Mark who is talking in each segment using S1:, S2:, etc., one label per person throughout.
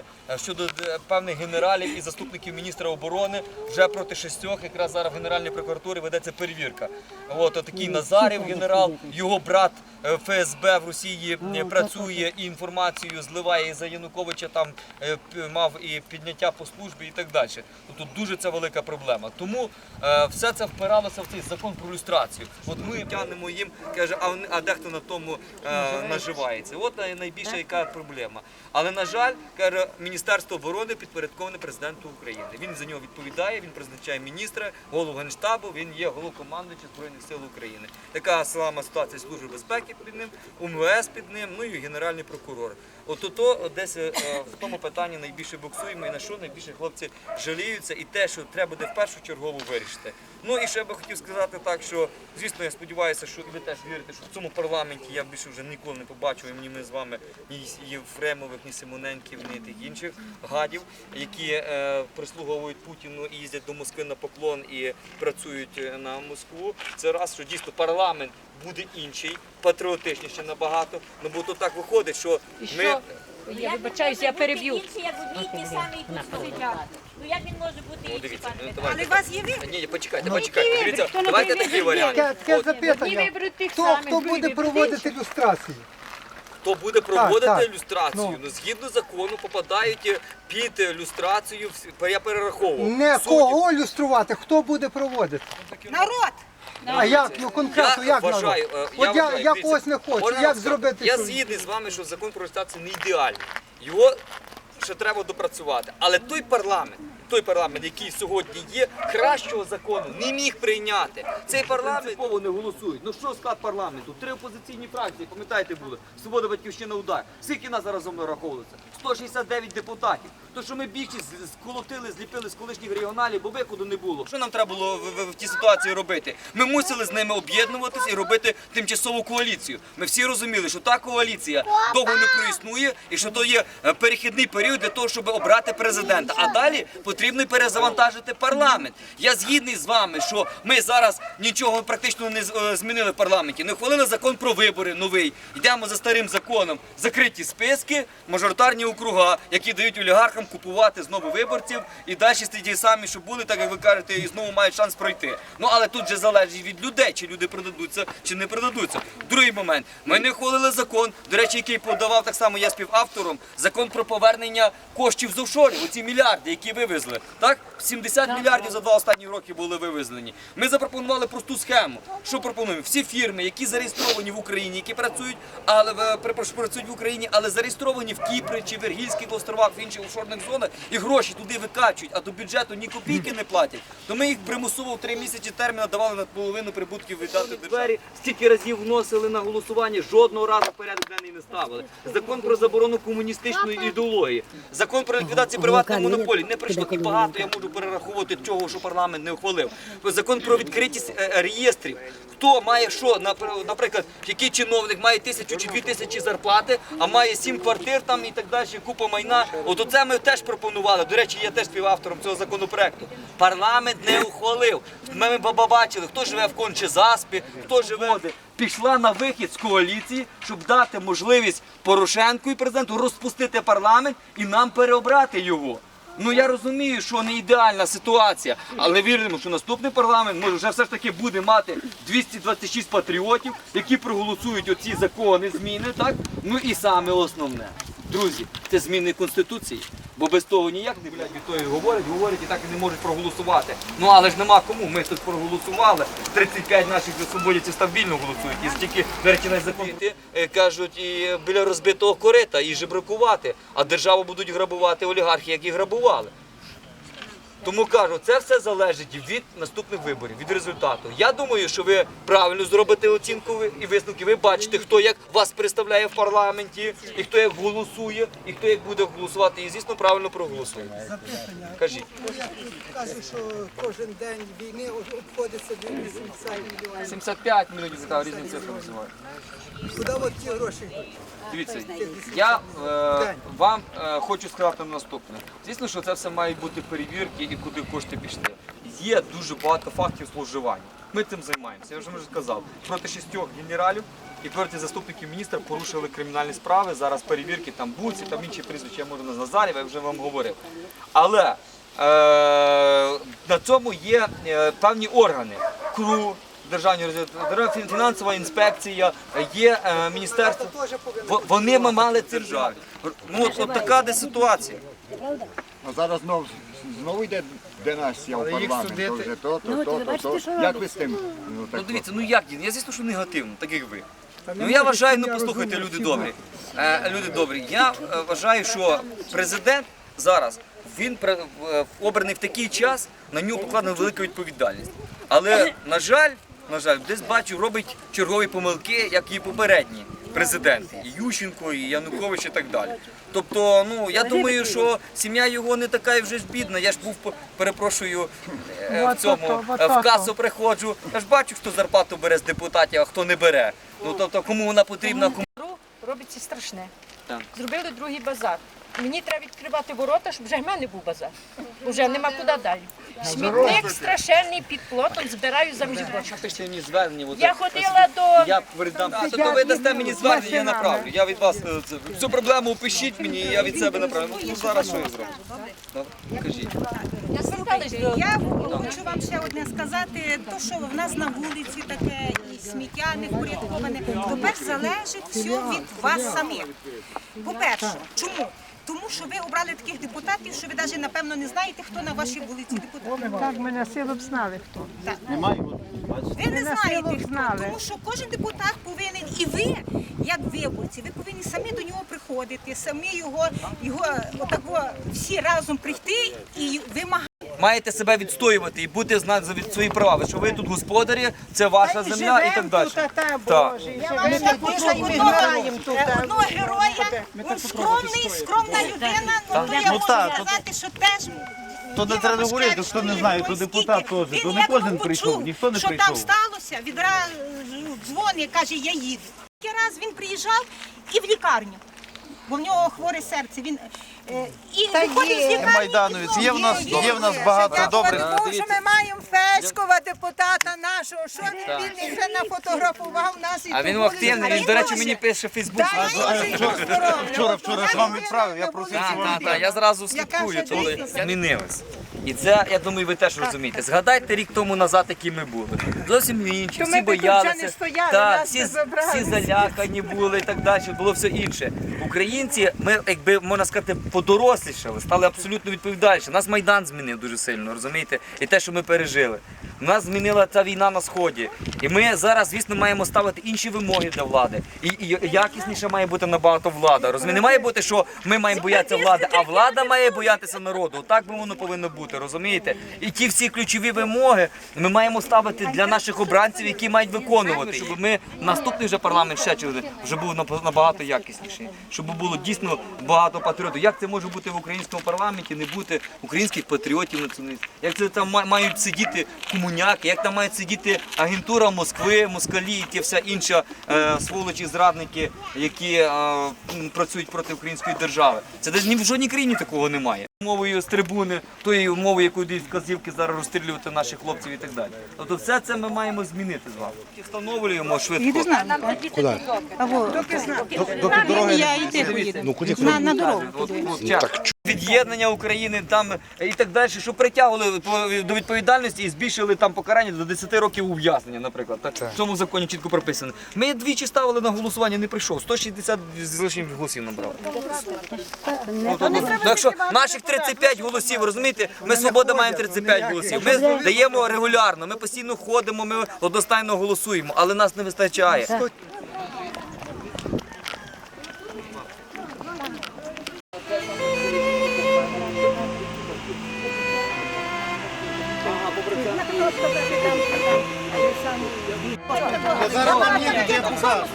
S1: оборони е, щодо е, певних генералів і заступників міністра оборони. Вже проти шістьох, якраз зараз в Генеральній прокуратурі ведеться перевірка. От такий Назарів, генерал, його брат е, ФСБ в Росії працює і інформацію зливає і за Януковича. Там мав і підняття по службі і так далі. Тобто дуже це велика проблема. Тому все це впиралося в цей закон про люстрацію. От ми тягнемо їм, каже, а, а дехто на тому наживається. От найбільша яка проблема. Але на жаль, каже, Міністерство оборони підпорядковане президенту України. Він за нього відповідає, він призначає міністра, голову генштабу. Він є головкомандуючим збройних сил України. Така сама ситуація служби безпеки під ним, УМВС під ним, ну і генеральний прокурор. От ото десь е, в тому питанні найбільше боксуємо і на що найбільше хлопці жаліються, і те, що треба буде в першу чергову вирішити. Ну і ще би хотів сказати так, що звісно, я сподіваюся, що ви теж вірите, що в цьому парламенті я більше вже ніколи не побачу, і ні ми з вами, ні Єфремових, ні Симоненків, ні тих інших гадів, які е, прислуговують Путіну і їздять до Москви на поклон і працюють е, на Москву. Це раз, що дійсно парламент буде інший, патріотичніший набагато. Ну бо то так виходить, що
S2: І
S1: ми.
S2: що? Я вибачаюсь, я переб'ю.
S3: Ну як він може бути
S1: О,
S3: інший,
S1: дивіться,
S3: пан
S1: ну,
S3: Петро?
S1: давайте.
S4: Але у вас є вибір?
S1: Ні, ні, почекайте, почекайте. Дивіться, давайте такий варіант.
S5: Таке, запитання. Хто, хто буде проводити
S2: інших.
S5: люстрацію?
S1: Хто буде проводити
S5: Так, так.
S1: люстрацію?
S5: Ну.
S1: Ну. згідно закону попадають під люстрацію. всі- Я перераховував.
S5: Не
S1: Судді.
S5: кого люструвати, хто буде проводити?
S4: Народ!
S5: А як ну конкретно, як
S1: вважаю,
S5: народ?
S1: е,
S5: От я,
S1: вважаю,
S5: я
S1: дивіться,
S5: когось не хочу,
S1: можна
S5: як
S1: вам сказати?
S5: зробити?
S1: Я згідний з вами, що закон про реєстрацію не ідеальний. Його ще треба допрацювати. Але той парламент, той парламент, який сьогодні є, кращого закону не міг прийняти. Цей парламент не голосують. Ну що склад парламенту? Три опозиційні фракції, пам'ятаєте, були. Свобода, батьківщина, удар. Скільки нас зараз мною раховується? 169 депутатів. То, що ми більшість сколотили, зліпили з колишніх регіоналів, бо виходу не було. Що нам треба було в, в, в тій ситуації робити? Ми мусили з ними об'єднуватися і робити тимчасову коаліцію. Ми всі розуміли, що та коаліція довго не проіснує і що то є е, перехідний період для того, щоб обрати президента. А далі потрібно перезавантажити парламент. Я згідний з вами, що ми зараз нічого практично не е, змінили в парламенті. Не ухвалили закон про вибори новий. Йдемо за старим законом. Закриті списки, мажоритарні округа, які дають олігархам купувати знову виборців і далі ті самі, що були, так як ви кажете, і знову мають шанс пройти. Ну але тут же залежить від людей, чи люди продадуться, чи не продадуться. Другий момент. Ми не ухвалили закон, до речі, який подавав так само я співавтором, закон про повернення коштів з офшорів, оці мільярди, які вивезли. Так? 70 мільярдів за два останні роки були вивезені. Ми запропонували просту схему. Що пропонуємо? Всі фірми, які зареєстровані в Україні, які працюють, але в- працюють в Україні, але зареєстровані в Кіпрі чи в Вергільських островах, в інших офшорних зонах, і гроші туди викачують, а до бюджету ні копійки не платять. То ми їх примусово в три місяці терміну давали на половину прибутків віддати державі. Стільки разів вносили на голосування, жодного разу порядок денний не ставили. Закон про заборону комуністичної ідеології, закон про ліквідацію приватної монополії. Не пройшло і багато. Я можу перераховувати чого, що парламент не ухвалив. Закон про відкритість е, е, реєстрів. Хто має що, Напр- наприклад, який чиновник має тисячу чи дві тисячі зарплати, а має сім квартир там і так далі, купа майна. От оце ми теж пропонували. До речі, я теж співавтором цього законопроекту. Парламент не ухвалив. Ми бачили, хто живе в Кончезаспі, хто живе. Пішла на вихід з коаліції, щоб дати можливість Порошенку і президенту розпустити парламент і нам переобрати його. Ну я розумію, що не ідеальна ситуація, але віримо, що наступний парламент може вже все ж таки буде мати 226 патріотів, які проголосують оці закони, зміни, так? Ну і саме основне, друзі, це зміни конституції. Бо без того ніяк не блядь, від тої говорять, говорять і так і не можуть проголосувати. Ну але ж нема кому. Ми тут проголосували. 35 наших свободівців стабільно голосують. І стільки верхівець закрити, е, кажуть, і біля розбитого корита і жебракувати, а державу будуть грабувати олігархи, які грабували. Тому кажу, це все залежить від наступних виборів, від результату. Я думаю, що ви правильно зробите оцінку ви- і висновки. Ви бачите, хто як вас представляє в парламенті, і хто як голосує, і хто як буде голосувати. І звісно, правильно проголосує.
S6: Запитання.
S1: Кажіть.
S6: Кажуть, що кожен день війни обходиться до 80 мільйонів.
S1: 75 мільйонів така різні цифри називають.
S6: Куди от ті гроші?
S1: Дивіться, я е, вам е, хочу сказати наступне. Звісно, що це все мають бути перевірки і куди кошти пішли. Є дуже багато фактів зловживання. Ми цим займаємося. Я вже вже сказав. Проти шістьох генералів і тверді заступники міністра порушили кримінальні справи. Зараз перевірки там Буці, там інші прізвища, я можу назвати Назарів, я вже вам говорив. Але е, на цьому є е, певні органи. КРУ, Державні Державна фінансова інспекція, є е, міністерство. Вони мали цим державі. Ну от, от така де ситуація.
S4: А зараз знов, знову йде династія у парламент. То вже то, то, то, то, то. Як ви з тим? Ну, так
S1: Ну дивіться, ну як я звісно, що негативно, так як ви. Ну я вважаю, ну послухайте, люди добрі. Е, люди добрі. Я е, вважаю, що президент зараз він пре- е, обраний в такий час, на нього покладена велика відповідальність. Але на жаль, на жаль, десь бачу, робить чергові помилки, як і попередні президенти, і Ющенко, і Янукович, і так далі. Тобто, ну я думаю, що сім'я його не така і вже ж бідна. Я ж був перепрошую е, в цьому е, в касу приходжу. Я ж бачу, хто зарплату бере з депутатів, а хто не бере. Ну тобто, кому вона потрібна, кому
S2: робиться страшне. Зробили другий базар. Мені треба відкривати ворота, щоб вже в мене був базар. Вже нема куди далі. Смітник страшенний під плотом збираю
S1: мені звернення. от
S2: Я ходила до
S1: Я передам. А, то ви дасте мені звернення, я направлю. Я від вас е, це- цю проблему опишіть мені, і я від себе направлю. Ну зараз що я зроблю? Добре, кажіть.
S2: я
S7: Я хочу вам ще одне сказати, то що в нас на вулиці таке і сміття не впорядковане, то перш залежить все від вас самих. По-перше, чому? Тому що ви обрали таких депутатів, що ви навіть напевно не знаєте, хто на вашій вулиці депутат.
S8: Так, ми на силу б знали хто.
S7: Ви не
S8: на
S7: знаєте
S8: силу
S7: хто,
S8: знали.
S7: тому що кожен депутат повинен, і ви, як виборці, ви повинні самі до нього приходити, самі його, його отако всі разом прийти і вимагати.
S1: Маєте себе відстоювати і бути знати за від свої права, що ви тут господарі, це ваша земля і так далі. Так.
S7: Ми також одного, одного героя, він скромний, скромна людина, ну то я можу сказати, що теж
S9: То не треба говорити, хто не знає, то депутат теж, то не кожен прийшов, ніхто не
S7: Що там сталося, відразу дзвонить, каже, я їду. Кілька раз він приїжджав і в лікарню, бо в нього хворе серце. Він е, і з лікарні.
S9: Майдановець, є в нас, є в нас багато добрих.
S6: Тому що ми маємо Федькова, депутата нашого, що він вже нафотографував нас і
S1: А він активний, він, до речі, мені пише в Фейсбук.
S9: Вчора, вчора ж вам відправив, я просив,
S1: Так, так, так, я зразу слідкую, коли змінилось. І це, я думаю, ви теж розумієте. Згадайте рік тому назад, які ми були. Зовсім інші,
S6: То
S1: всі
S6: би тут
S1: боялися.
S6: не стояли,
S1: Так,
S6: нас
S1: всі,
S6: би забрали.
S1: всі залякані були і так далі, було все інше. Українці, ми, якби можна сказати, подорослішали, стали абсолютно відповідальніші. Нас Майдан змінив дуже сильно, розумієте? І те, що ми пережили. Нас змінила ця війна на сході. І ми зараз, звісно, маємо ставити інші вимоги для влади. І, і якісніше має бути набагато влада. Розумієте? Не має бути, що ми маємо боятися влади, а влада має боятися народу. Так би воно повинно бути, розумієте? І ті всі ключові вимоги ми маємо ставити для наших обранців, які мають виконувати, щоб ми наступний вже парламент ще чули, вже був набагато якісніший, щоб було дійсно багато патріотів. Як це може бути в українському парламенті, не бути українських патріотів націоналістів? Як це там ма- мають сидіти комуняки, як там мають сидіти агентура Москви, москалі і ті вся інша е, сволочі, зрадники, які е, працюють проти української держави. Це десь ні в жодній країні такого немає. Мовою з трибуни, тої мови, якою дають вказівки зараз розстрілювати наших хлопців і так далі. Тобто все це ми маємо змінити з вами. Встановлюємо швидко.
S7: Я йти поїду. На, на дорогу.
S1: От, от, тя- Від'єднання України там і так далі, що притягували по- до відповідальності і збільшили там покарання до 10 років ув'язнення, наприклад. Так? В цьому законі чітко прописано. Ми двічі ставили на голосування, не прийшов. 160 з лишнім голосів набрали. Ну, то- ну, Так що наших 35 голосів, розумієте, ми свобода маємо 35 голосів. Ми даємо регулярно, ми постійно ходимо, ми одностайно голосуємо, але нас не вистачає.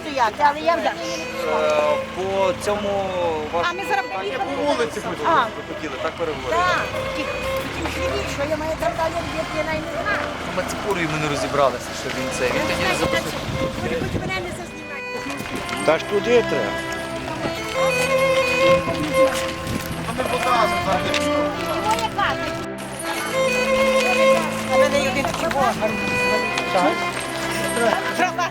S3: Стояти, але я вже.
S1: Е, По цьому
S7: А ми зараз поїхали.
S1: вулиці хотіли, так переговорили.
S3: Що я маю там далі робити, я навіть не знаю.
S1: Ми не розібралися, що він це. Він тоді не записав.
S3: Хоч мене не зазнімати.
S9: Та ж туди треба.
S3: Моя
S7: tới Давай,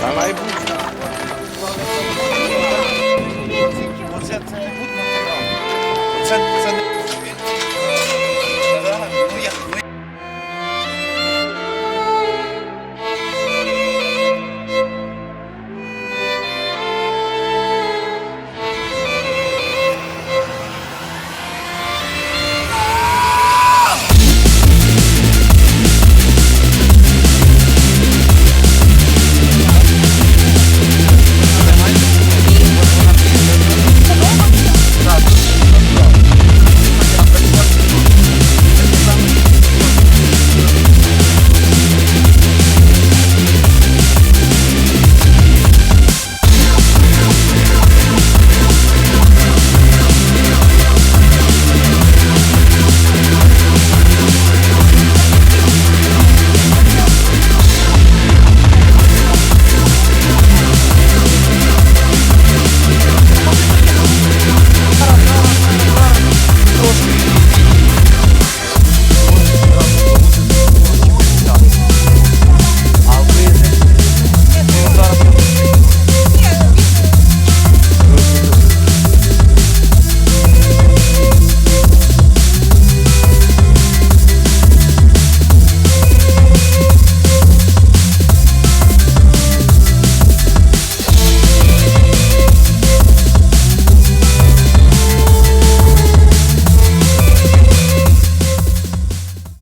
S7: Давай. Вот это, вот это,
S10: вот это.